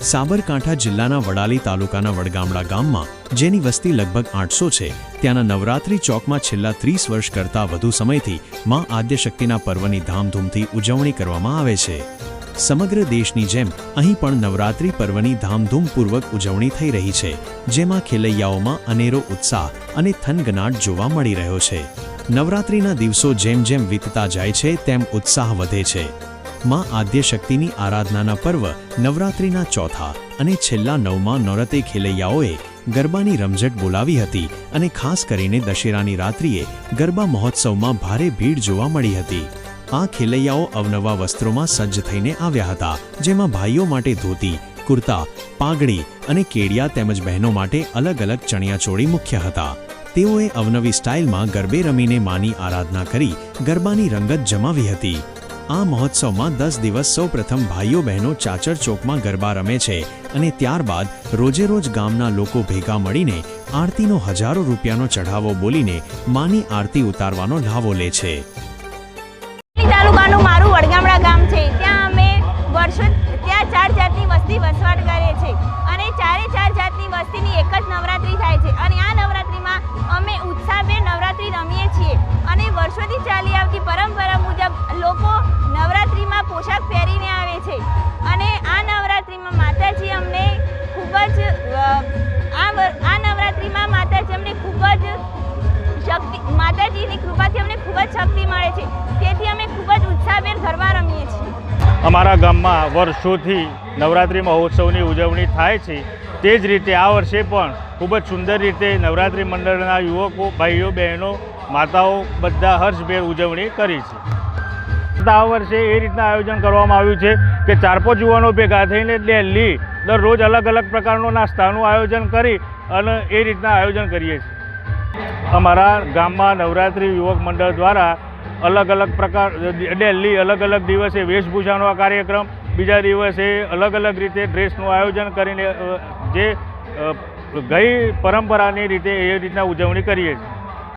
સાબરકાંઠા જિલ્લાના વડાલી તાલુકાના વડગામડા ગામમાં, જેની વસ્તી લગભગ આઠસો છે, ત્યાંના નવરાત્રી ચોકમાં છેલ્લા ત્રીસ વર્ષ કરતાં વધુ સમયથી મા આદ્યશક્તિના પર્વની ધામધૂમથી ઉજવણી કરવામાં આવે છે. સમગ્ર દેશની જેમ, અહીં પણ નવરાત્રી પર્વની ધામધૂમપૂર્વક ઉજવણી થઈ રહી છે, જેમાં ખેલૈયાઓમાં અનેરો ઉત્સાહ અને થનગનાટ જોવા મળી રહ્યો છે. નવરાત્રીના દિવસો જેમ જેમ વીતતા જાય છે, તેમ ઉત્સાહ વધે છે. માં આદ્યશક્તિની આરાધનાના પર્વ નવરાત્રિના ચોથા અને છેલ્લા નવમાં નોરતે ખેલૈયાઓએ ગરબાની રમઝટ બોલાવી હતી અને ખાસ કરીને દશેરાની રાત્રિએ ગરબા મહોત્સવમાં ભારે ભીડ જોવા મળી હતી. આ ખેલૈયાઓ અવનવા વસ્ત્રોમાં સજ્જ થઈને આવ્યા હતા, જેમાં ભાઈઓ માટે ધોતી, કુર્તા, પાઘડી અને કેડિયા તેમજ બહેનો માટે અલગ અલગ ચણિયાચોળી મુખ્ય હતા. તેઓએ અવનવી સ્ટાઇલમાં ગરબે રમીને માની આરાધના કરી ગરબાની રંગત જમાવી હતી. આ મહોત્સવમાં દસ દિવસ સૌ પ્રથમ ભાઈઓ બહેનો ચાચર ચોકમાં ગરબા રમે છે અને ત્યારબાદ રોજે રોજ ગામના લોકો ભેગા મળીને આરતીનો હજારો રૂપિયાનો ચઢાવો બોલીને માની આરતી ઉતારવાનો લાવો લે છે. વસ્તી વસવાટ કરે છે અને ચારે ચાર જાતની વસ્તીની એક જ નવરાત્રિ થાય છે. અને આ નવરાત્રિમાં અમે ઉત્સાહભેર નવરાત્રિ રમીએ છીએ. અને વર્ષોથી ચાલી આવતી પરંપરા લોકો નવરાત્રિમાં પોશાક પહેરીને આવે છે. અને આ નવરાત્રિમાં માતાજી અમને ખૂબ જ આ આ નવરાત્રિમાં માતાજી અમને ખૂબ જ શક્તિ, માતાજીની કૃપાથી અમને ખૂબ જ શક્તિ મળે છે. તેથી અમે ખૂબ જ ઉત્સાહભેર ગરબા રમીએ છીએ. અમારા ગામમાં વર્ષોથી નવરાત્રિ મહોત્સવની ઉજવણી થાય છે. તે જ રીતે આ વર્ષે પણ ખૂબ જ સુંદર રીતે નવરાત્રિ મંડળના યુવકો, ભાઈઓ, બહેનો, માતાઓ બધા હર્ષભેર ઉજવણી કરી છે. આ વર્ષે એ રીતના આયોજન કરવામાં આવ્યું છે કે ચાર પાંચ યુવાનો ભેગા થઈને ડેલી દરરોજ અલગ અલગ પ્રકારનો નાસ્તાનું આયોજન કરી અને એ રીતના આયોજન કરીએ છીએ. અમારા ગામમાં નવરાત્રિ યુવક મંડળ દ્વારા અલગ અલગ પ્રકાર ડેલી અલગ અલગ દિવસે વેશભૂષાનો કાર્યક્રમ, બીજા દિવસે અલગ અલગ રીતે ડ્રેસનું આયોજન કરીને જે ગઈ પરંપરાની રીતે એ રીતના ઉજવણી કરીએ છીએ.